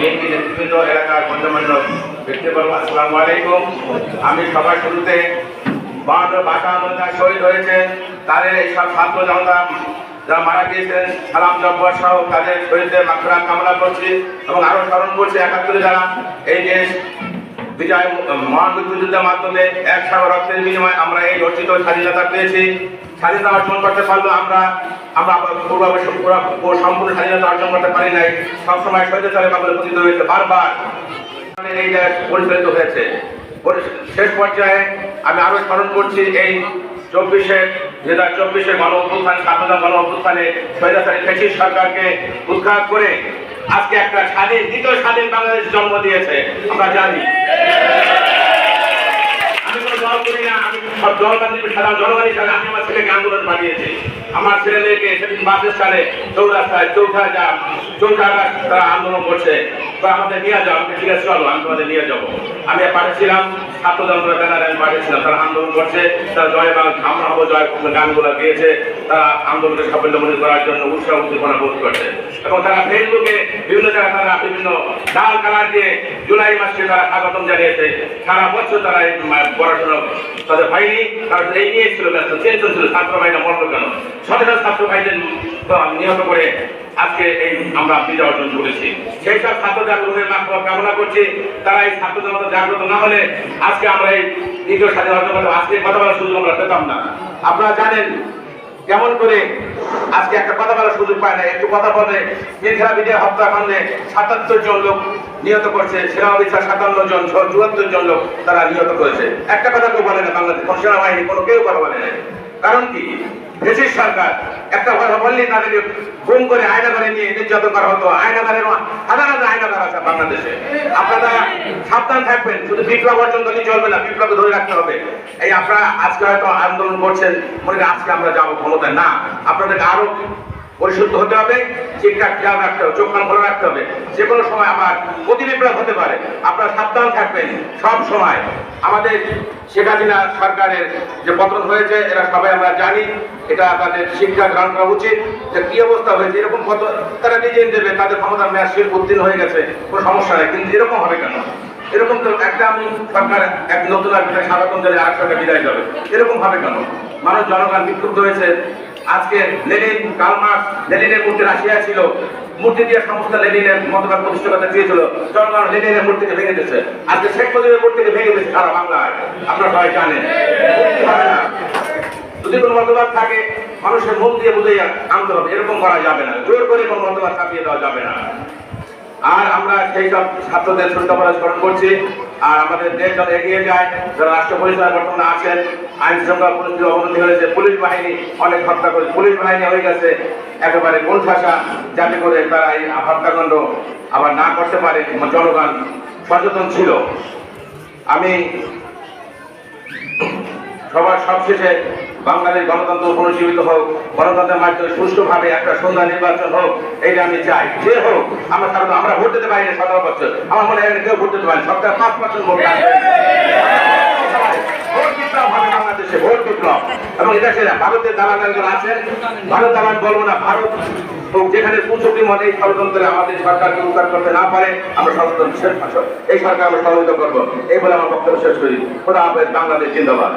BNP নেতৃবৃন্দ এলাকার গণ্যমান্য ব্যক্তিবর্গ, আসসালামু আলাইকুম। আমি সবার শুরুতে বাহান্ন বাটা আন্দোলন শহীদ হয়েছে। তাদের এইসব ছাত্র জনতা যারা মারা গিয়েছেন, সালাম জব্বর সহ তাদের শহীদদের মাত্রা কামনা করছি এবং আরও স্মরণ করছি একাত্তরে যারা এই দেশ বিজয় মহান মুক্তিযুদ্ধের মাধ্যমে এক সাগর রক্তের বিনিময়ে আমরা এই অর্জিত স্বাধীনতা পেয়েছি। স্বাধীনতা অর্জন করতে পারলেও আমরা। আমরা পূর্বাবে সম্পূর্ণ স্বাধীনতা অর্জন করতে পারি নাই। সবসময় স্বৈরাচারে বাংলা পতিত হয়েছে বারবার। এই দেশ পরিচালিত হয়েছে। শেষ পর্যায়ে আমি আরও স্মরণ করছি, এই চব্বিশে দুই হাজার চব্বিশে গণ অভ্যুত্থান ছাত্রদল গণ অভ্যুত্থানে স্বৈরাচারী ফেসিস সরকারকে উৎখাত করে আজকে একটা স্বাধীন, দ্বিতীয় স্বাধীন বাংলাদেশ জন্ম দিয়েছে। আমরা জানি। আমি কোনো দল আমি জনগণ হিসাবে আমি আমার ছেলেকে আন্দোলন পাঠিয়েছি। আমার ছেলেদেরকে সেদিন বাসের সালে চৌরাস্তায়, চৌঠা যা চৌঠা তারা আন্দোলন করছে। তো আমাদের নিয়ে যাও আমি ঠিক আছে আমি তোমাদের নিয়ে যাব। আমি পাঠিয়েছিলাম ছাত্র যন্ত্র ব্যানার আমি পাঠিয়েছিলাম। তারা আন্দোলন করছে, তারা জয় আমরা হব জয় গানগুলো গিয়েছে, তারা আন্দোলনকে করার জন্য উৎসাহ, উদ্দীপনা বোধ করছে। এবং তারা ফেসবুকে বিভিন্ন জায়গায় তারা বিভিন্ন ডাল কালার দিয়ে জুলাই মাসে তারা জানিয়েছে। সারা বছর তারা এই পড়াশোনা তাদের হয়নি, তারা এই নিয়ে ছিল ব্যস্ত। ছাত্র ভাইরা মরল কেন? শত ছাত্র ভাইদের নিহত করে আজকে এই আমরা বিজয় অর্জন করেছি। সেই সব ছাত্র জাগ্রহের কামনা করছি। তারা এই ছাত্র জনতা জাগ্রত না হলে আজকে আমরা এই দ্বিতীয় স্বাধীন অর্জন আজকে কথা বলার সুযোগ আমরা পেতাম না। আপনারা জানেন, কেমন করে আজকে একটা কথা বলার সুযোগ পায় না। একটু কথা বলে মিথিলা বিজয় হত্যাকাণ্ডে সাতাত্তর জন লোক নিহত করছে। সেনা অফিসার সাতান্ন জন চুয়াত্তর জন লোক তারা নিহত করেছে। একটা কথা কেউ বলে না বাংলাদেশ সেনাবাহিনী কোনো কেউ কথা বলে না। কারণ কি? ব্রিটিশ সরকার একটা কথা বললে তাদের গুম করে আয়না করে নিয়ে নির্যাতন করা হতো। আয়না করে হাজার হাজার আয়না করা আছে বাংলাদেশে। আপনারা সাবধান থাকবেন, শুধু বিপ্লব অর্জন করলে চলবে না, বিপ্লবকে ধরে রাখতে হবে। এই আপনারা আজকে হয়তো আন্দোলন করছেন, মনে আজকে আমরা যাব ক্ষমতায়। না, আপনাদেরকে আরও পরিশুদ্ধ হতে হবে ঠিকঠাক খেয়াল রাখতে হবে, চোখ খোলা রাখতে হবে। যে কোনো সময় আমার প্রতি বিপ্লব হতে পারে। আপনারা সাবধান থাকবেন সব সময়। আমাদের শেখ হাসিনা সরকারের যে পতন হয়েছে এরা সবাই আমরা জানি। এটা তাদের শিক্ষা গ্রহণ করা উচিত। যে কি অবস্থা হয়েছে, এরকম কত তারা নিজে দেবে, তাদের ক্ষমতা মেয়াদ শেষ, উত্তীর্ণ হয়ে গেছে, কোনো সমস্যা নেই। কিন্তু এরকম হবে কেন? এরকম তো একটা আমি সরকার, এক নতুন আর স্বাগতম জানিয়ে আরেক সরকার বিদায় যাবে এরকম হবে কেন? মানুষ জনগণ বিক্ষুব্ধ হয়েছে। আজকে লেনিন কালমার্ক্স লেনিনের মূর্তি রাশিয়া ছিল। মূর্তি দিয়ে সমস্ত লেনিনের মতবাদ প্রতিষ্ঠা চেয়েছিল জনগণ লেনিনের মূর্তিকে ভেঙে দিয়েছে। আজকে শেখ মুজিবের মূর্তিকে ভেঙে দিয়েছে সারা বাংলায়। আপনারা সবাই জানেন। যদি কোনো মতবাদ থাকে, মানুষের মন দিয়ে বুঝে আনতে হবে। এরকম করা যাবে না। জোর করে কোনো মতবাদ ছাপিয়ে দেওয়া যাবে না। আর আমরা সেই সব ছাত্রদের শ্রদ্ধাপরা স্মরণ করছি। আর আমাদের দেশ যত এগিয়ে যায়, যারা রাষ্ট্র পরিচালনা বর্তমানে আছেন, আইন শৃঙ্খলা পরিস্থিতির অবনতি হয়েছে, পুলিশ বাহিনী অনেক হত্যা করে, পুলিশ বাহিনী হয়ে গেছে। একেবারে কোন ভাষা যাতে করে তারা এই হত্যাকাণ্ড আবার না করতে পারে জনগণ সচেতন ছিল। আমি সবার সবশেষে বাংলাদেশ গণতন্ত্র পুনর্জীবিত হোক, গণতন্ত্রের মাধ্যমে সুষ্ঠুভাবে একটা সুন্দর নির্বাচন হোক, এইটা আমি চাই। যে হোক, আমরা সাধারণত আমরা ভোট দিতে পারি না সতেরো বছর। আমার মনে হয় কেউ ভোট দিতে পারি সপ্তাহে পাঁচ পার্সেন্ট ভোট যেখানে উদ্ধার করতে না পারে, আমরা এই সরকার আমরা করব। এই বলে আমার বক্তব্য শেষ করি। বাংলাদেশ জিন্দাবাদ।